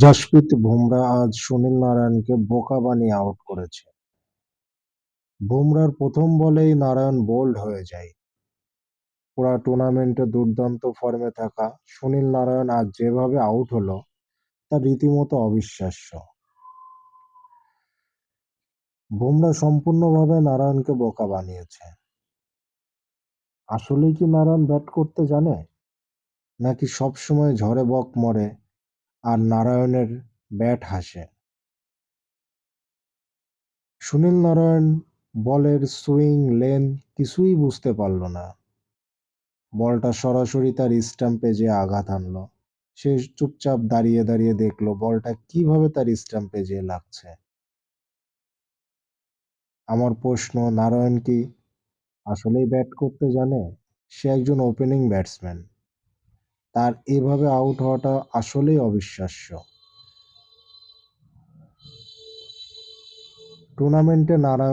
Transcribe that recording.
জশপ্রীত বুমরা আজ সুনীল নারায়ণকে বোকা বানিয়ে আউট করেছে। বুমরার প্রথম বলেই নারায়ণ বোল্ড হয়ে যায়। পুরা টুর্নামেন্টে দুর্দান্ত ফর্মে থাকা সুনীল নারায়ণ আজ যেভাবে আউট হলো, তা রীতিমতো অবিশ্বাস্য। বুমরা সম্পূর্ণভাবে নারায়ণকে বোকা বানিয়েছে। আসলেই কি নারায়ণ ব্যাট করতে জানে? নাকি সবসময় ঝড়ে বক মরে আর নারায়ণের ব্যাট হাসে। সুনীল নারায়ণ বলের সুইং লেন কিছুই বুঝতে পারল না। বলটা সরাসরি তার স্ট্যাম্পে যে আঘাত আনলো, সে চুপচাপ দাঁড়িয়ে দাঁড়িয়ে দেখল বলটা কীভাবে তার স্ট্যাম্পে যে লাগছে। আমার প্রশ্ন, নারায়ণ কি আসলেই ব্যাট করতে জানে? সে একজন ওপেনিং ব্যাটসম্যান। তার এভাবে আউট হওয়াটা আসলেই অবিশ্বাস্য। টুর্নামেন্টে নারায়ণ